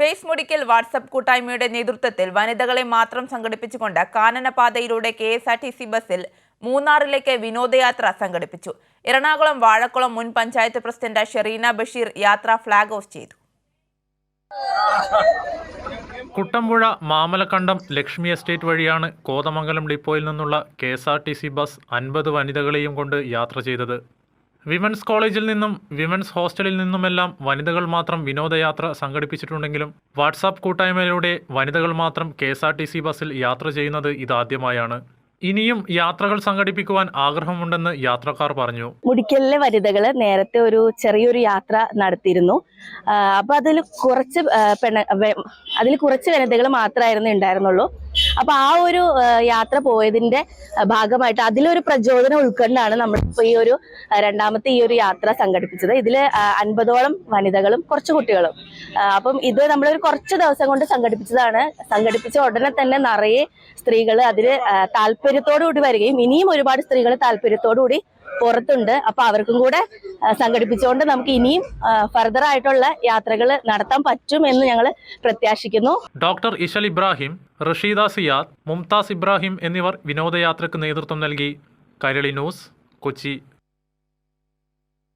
Face Mudikkal WhatsApp കൂട്ടായ്മയുടെ നേതൃത്വത്തിൽ വനിതകളെ മാത്രം സംഘടിപ്പിച്ചുകൊണ്ട് കാനനപാതയിലൂടെ K S R T C ബസ്സിൽ മൂന്നാറിലേക്ക് വിനോദയാത്ര സംഘടിപ്പിച്ചു. എറണാകുളം വാഴക്കുളം മുൻ പഞ്ചായത്ത് പ്രസിഡന്റ് ഷെറീന ബഷീർ യാത്ര ഫ്ളാഗ് ഓഫ് ചെയ്തു. കുട്ടമ്പുഴ മാമലക്കണ്ടം ലക്ഷ്മി എസ്റ്റേറ്റ് വഴിയാണ് കോതമംഗലം ഡിപ്പോയിൽ നിന്നുള്ള K S R T C bus അൻപത് വനിതകളെയും കൊണ്ട് യാത്ര ചെയ്തത്. വിമൻസ് കോളേജിൽ നിന്നും വിമൻസ് ഹോസ്റ്റലിൽ നിന്നുമെല്ലാം വനിതകൾ മാത്രം വിനോദയാത്ര സംഘടിപ്പിച്ചിട്ടുണ്ടെങ്കിലും വാട്സാപ്പ് കൂട്ടായ്മയിലൂടെ വനിതകൾ മാത്രം K S R T C ബസ്സിൽ യാത്ര ചെയ്യുന്നത് ഇതാദ്യമായാണ്. ഇനിയും യാത്രകൾ സംഘടിപ്പിക്കുവാൻ ആഗ്രഹമുണ്ടെന്ന് യാത്രക്കാർ പറഞ്ഞു. മുടിക്കലിലെ വനിതകൾ നേരത്തെ ഒരു ചെറിയൊരു യാത്ര നടത്തിയിരുന്നു. അപ്പൊ അതിൽ കുറച്ച് അതിൽ കുറച്ച് വനിതകൾ മാത്രമായിരുന്നു ഉണ്ടായിരുന്നുള്ളൂ. അപ്പൊ ആ ഒരു യാത്ര പോയതിന്റെ ഭാഗമായിട്ട് അതിലൊരു പ്രചോദനം ഉൾക്കൊണ്ടാണ് നമ്മൾ ഇപ്പൊ ഈ ഒരു രണ്ടാമത്തെ ഈ ഒരു യാത്ര സംഘടിപ്പിച്ചത്. ഇതിൽ അൻപതോളം വനിതകളും കുറച്ച് കുട്ടികളും. അപ്പം ഇത് നമ്മളൊരു കുറച്ച് ദിവസം കൊണ്ട് സംഘടിപ്പിച്ചതാണ്. സംഘടിപ്പിച്ച ഉടനെ തന്നെ നിറയെ സ്ത്രീകൾ അതിൽ താല്പര്യത്തോടു കൂടി വരികയും ഇനിയും ഒരുപാട് സ്ത്രീകൾ താല്പര്യത്തോടു കൂടി പുറത്തുണ്ട്. അപ്പൊ അവർക്കും കൂടെ സംഘടിപ്പിച്ചുകൊണ്ട് നമുക്ക് ഇനിയും ഫർദർ ആയിട്ടുള്ള യാത്രകൾ നടത്താൻ പറ്റും എന്ന് ഞങ്ങൾ പ്രത്യാശിക്കുന്നു. ഡോക്ടർ ഇഷൽ ഇബ്രാഹിം റഷീദ സിയാദ് മുംതാസ് ഇബ്രാഹിം എന്നിവർ വിനോദയാത്രയ്ക്ക് നേതൃത്വം നൽകി. കരളി ന്യൂസ് കൊച്ചി.